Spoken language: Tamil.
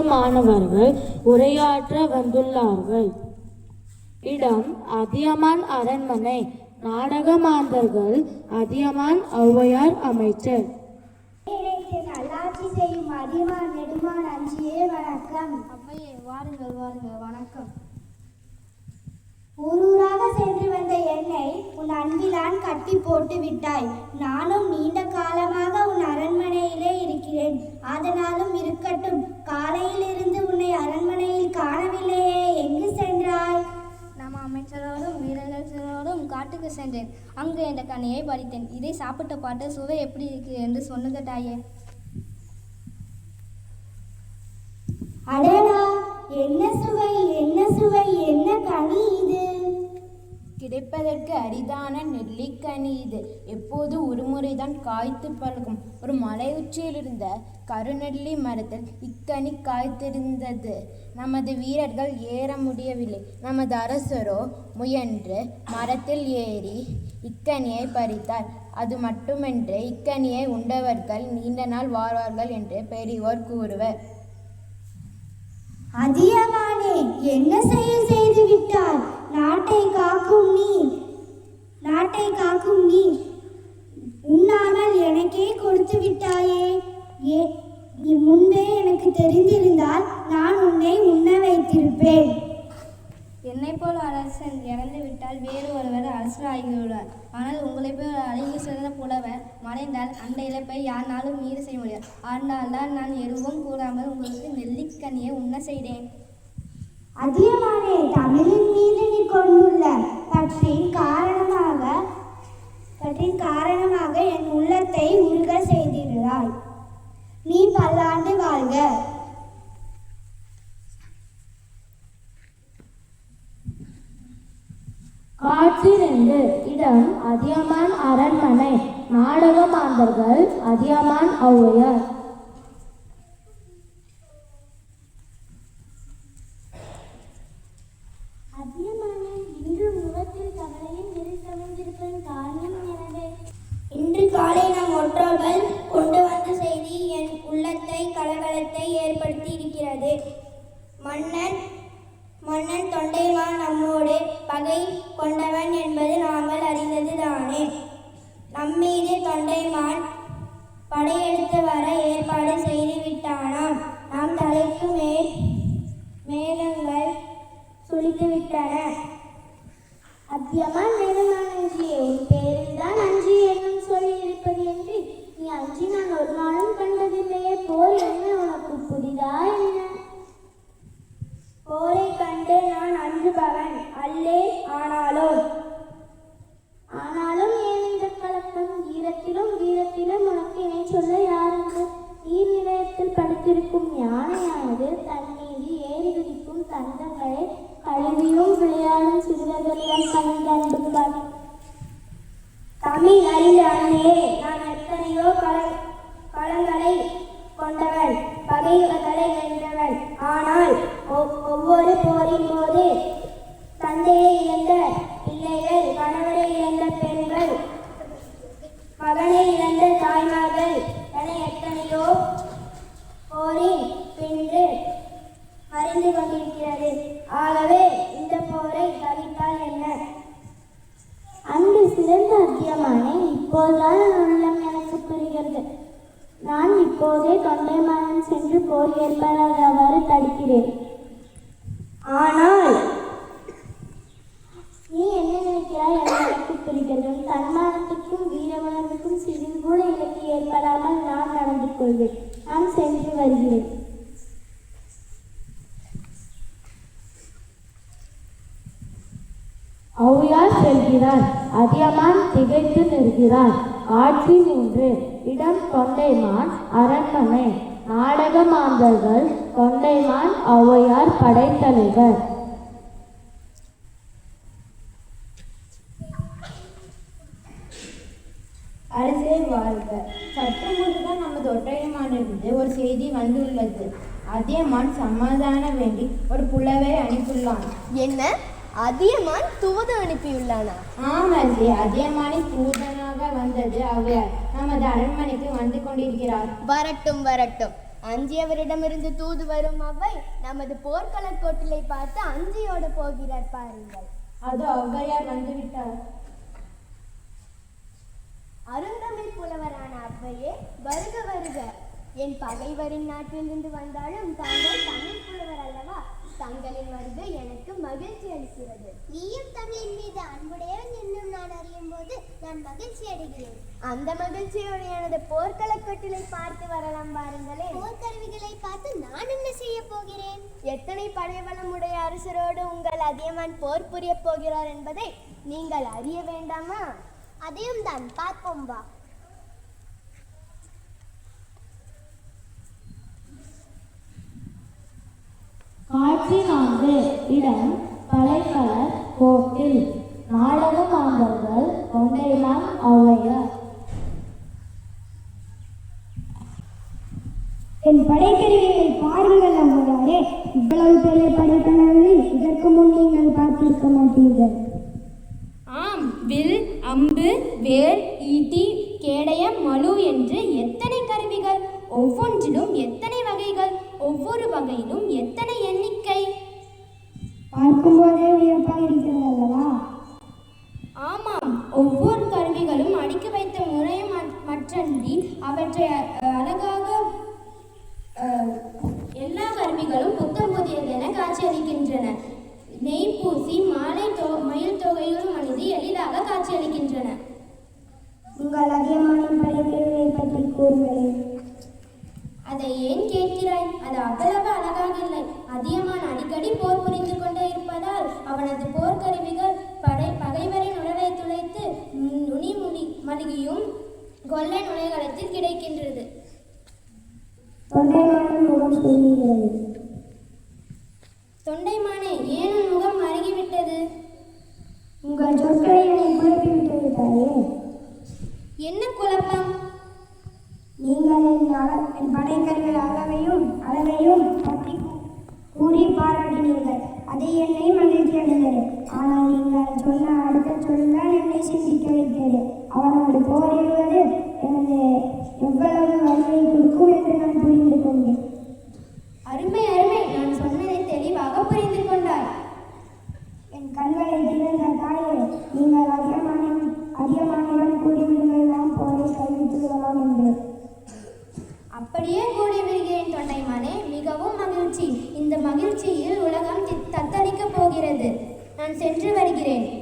மாணவர்கள் உரையாற்ற வந்துள்ளார்கள். இடம் அதியமான் அரண்மனை. நாடக மாந்தர்கள் அதியமான் ஔவையார் அமைச்சர். நல்லாட்சி செய்யும் அதிமான் நெடுமான் அஞ்சியே வணக்கம். அப்பையே வாருங்கள் வாருங்கள் வணக்கம். ஊரூராக சென்று வந்த என்னை உன் அன்பிலான் கட்டி போட்டு விட்டாய். நானும் நீண்ட காலமாக சென்றேன். அங்கு என்ற கண்ணையை பறித்தேன். இதை சாப்பிட்ட பாட்டு சுவை எப்படி இருக்கு என்று சொன்னது தாயே. அடடா என்ன சுவை என்ன சுவை என்ன கனி இது? கிடைப்பதற்கு அரிதான நெல்லிக்கனி இது எப்போது ஒருமுறைதான் காய்த்து பழகும். ஒரு மலை இருந்த கருநெல்லி மரத்தில் இக்கனி காய்த்திருந்தது. நமது வீரர்கள் ஏற முடியவில்லை. நமது அரசரோ முயன்று மரத்தில் ஏறி இக்கனியை பறித்தார். அது மட்டுமின்றி இக்கனியை உண்டவர்கள் நீண்ட நாள் வாழ்வார்கள் என்று பெரியோர் கூறுவர். அதியமானே என்ன செயல் செய்து விட்டார் நாட்டை காக்கும் நீ நாட்டை காக்கும் நீ உண்ணாமல் எனக்கே கொடுத்து விட்டாயே. ஏ நீ முன்பே எனக்கு தெரிந்திருந்தால் நான் உன்னை உண்ண வைத்திருப்பேன். என்னை போல் அரசன் இறந்து விட்டால் வேறு ஒருவர் அரசர் ஆனால் உங்களை போல் அறிவு சிறந்த புலவர் மறைந்தால் அந்த இழப்பை யாருனாலும் மீறி செய்ய முடியாது. ஆனால் தான் நான் எதுவும் கூறாமல் உங்களுக்கு நெல்லிக்கனியை உண்ண செய்தேன். அதியமானே தமிழின் மீது நீ கொண்டுள்ள பற்றின் காரணமாக பற்றின் காரணமாக என் உள்ளத்தை உருக செய்திருந்தாய் நீ பல்லாண்டு வாழ்க. காட்சி ரெண்டு இடம் அதியமான் அரண்மனை நாடக மாந்தர்கள் அதியமான் ஔவையார். காலை நம் ஒற்றோர்கள் கொண்டு வந்த செய்தி என் உள்ளத்தை கலகலத்தை ஏற்படுத்தி இருக்கிறது மன்னன் மன்னன் தொண்டைமான் நம்மோடு பகை கொண்டவன் என்பது நாங்கள் அறிந்தது தானே. நம்மீது தொண்டைமான் படையெடுத்து வர ஏற்பாடு செய்து விட்டானாம். நாம் தலைக்கு மே மேகங்கள் சுழித்து விட்டன. அத்தியமா நேரமான அஞ்சியே உன் நீ அஞ்சி நான் ஒரு நாளும் கண்டதில்லையே. போர் என்ன உனக்கு புதிதா என்ன? போரை கண்டு நான் அஞ்சுபவன் அல்லே ஆனாலும். ஆனாலும் ஏன் இந்த கலக்கம் ஈரத்திலும் வீரத்திலும் உனக்கு இணை சொல்ல யாருக்கு நீர் நிலையத்தில் படுத்திருக்கும் யானையானது தன் மீது ஏறி குதிக்கும் தந்தங்கள் தமிழ் அறிந்த அன்னையே நான் எத்தனையோ கல களங்களை கொண்டவன் பகைவர்களை வென்றவன். ஆனால் ஒவ்வொரு போரின் போது தந்தையை இழந்த பிள்ளைகள் கணவரை இழந்த பெண்கள் மகனை இழந்த தாய்மார்கள் என எத்தனையோ போரின் பின்பு மறைந்து கொண்டிருக்கிறது ஆகவே இந்த போரை தவித்தால் என்ன அன்பு சிறந்த அத்தியமானே இப்போதுதான் உள்ளம் எனக்கு புரிகிறது. நான் இப்போதே தொண்டைமானம் சென்று போர் ஏற்படாதவாறு தடுக்கிறேன். ஆனால் நீ என்ன நினைக்கிறாய் என எனக்கு புரிகிறது. தன்மானத்துக்கும் வீரமனத்துக்கும் சிறிது கூட இலக்கு ஏற்படாமல் நான் நடந்து கொள்வேன். நான் சென்று வருகிறேன். ஔவையார் செல்கிறார் அதியமான் திகைத்து நிற்கிறார் காட்சி மூன்று இடம் தொண்டைமான் அரண்மனை. நாடக மாந்தர்கள் தொண்டைமான் ஔவையார் படைத்தலைவர். அரசே வாழ்க. சற்று முன்புதான் நமது ஒற்றையமானிலிருந்து ஒரு செய்தி வந்துள்ளது. அதியமான் சமாதான வேண்டி ஒரு புலவை அனுப்பியுள்ளான். என்ன? அதியமான் தூது அனுப்பியுள்ளானா? ஆம் அரசே அதியமானின் தூதனாக வந்தது ஔவையார் நமது அரண்மனைக்கு வந்து கொண்டிருக்கிறார். வரட்டும் வரட்டும். அஞ்சியவரிடமிருந்து தூது வரும் அவ்வை நமது போர்க்களக் கோட்டிலை பார்த்து அஞ்சியோட போகிறார் பாருங்கள். அது ஔவையார் வந்துவிட்டார். அருந்தமிழ் புலவரான அவ்வையே வருக வருக. என் பகைவரின் நாட்டிலிருந்து வந்தாலும் தாங்கள் தமிழ் புலவர் அல்லவா? தங்களின் வருகை எனக்கு மகிழ்ச்சி அளிக்கிறது. நீயும் தமிழின் மீது அன்புடையவன் என்னும் நான் அறியும் போது நான் மகிழ்ச்சி அடைகிறேன். அந்த மகிழ்ச்சியோடு எனது போர்க்களக் கட்டிலை பார்த்து வரலாம் பாருங்களேன் போர்க்கருவிகளை பார்த்து நான் என்ன செய்ய போகிறேன்? எத்தனை படைபலமுடைய அரசரோடு உங்கள் அதியமான் போர் புரியப் போகிறார் என்பதை நீங்கள் அறிய வேண்டாமா? அதையும் தான் பார்ப்போம் வா. காட்சி நான்கு இடம் பழைக்கலர் கோட்டில் நாடக மாந்தர்கள் ஔவையார் என் படைக்கருவிகளை பாருங்கள் அம்மையாரே. இவ்வளவு பெரிய படைக்கணங்களை இதற்கு முன் நீங்கள் பார்த்திருக்க மாட்டீர்கள். ஆம் வில் அம்பு வேல் ஈட்டி கேடயம் மலு என்று எத்தனை கருவிகள்? ஒவ்வொன்றிலும் எத்தனை வகைகள்? ஒவ்வொரு வகையிலும் எத்தனை எண்ணிக்கை? பார்க்கும்போதே வியப்பாக இருக்கிறது அல்லவா? ஆமாம் ஒவ்வொரு கருவிகளும் அடுக்கி வைத்த முறை மற்றன்றி அவற்றை அழகாக எல்லா கருவிகளும் புத்தம் புதியதென காட்சியளிக்கின்றன. நெய் பூசி மாலை தோ மயில் தொகையுடன் அணிந்து எளிதாக காட்சியளிக்கின்றன. உங்கள் அதிகமான படைக்கருவியை பற்றி கூறுங்களேன். அதை ஏன் கேட்கிறாய்? அது அவ்வளவு அழகாக இல்லை. அதியமான் அடிக்கடி போர் புரிந்து கொண்டே இருப்பதால் அவனது போர்க்கருவிகள் கொள்ளை நுழைகளத்தில் கிடைக்கின்றது. தொண்டைமான முகம் சொல்லுகிறது தொண்டைமானே ஏன் முகம் அருகிவிட்டது? உங்கள் சொற்களை என்னை குழப்பிவிட்டது தாயே. என்ன குழப்பம்? நீங்கள் என் அள- என் அளவையும் அளவையும் பற்றி கூறி பாராட்டினீர்கள். அதை என்னை மகிழ்ச்சி அடைந்தது. ஆனால் நீங்கள் சொன்ன அடுத்த சொல்லுதான் என்னை சிந்திக்க வைத்தது. அவனோடு மகிழ்ச்சி உலகம் தத்தளிக்கப் போகிறது. நான் சென்று வருகிறேன்.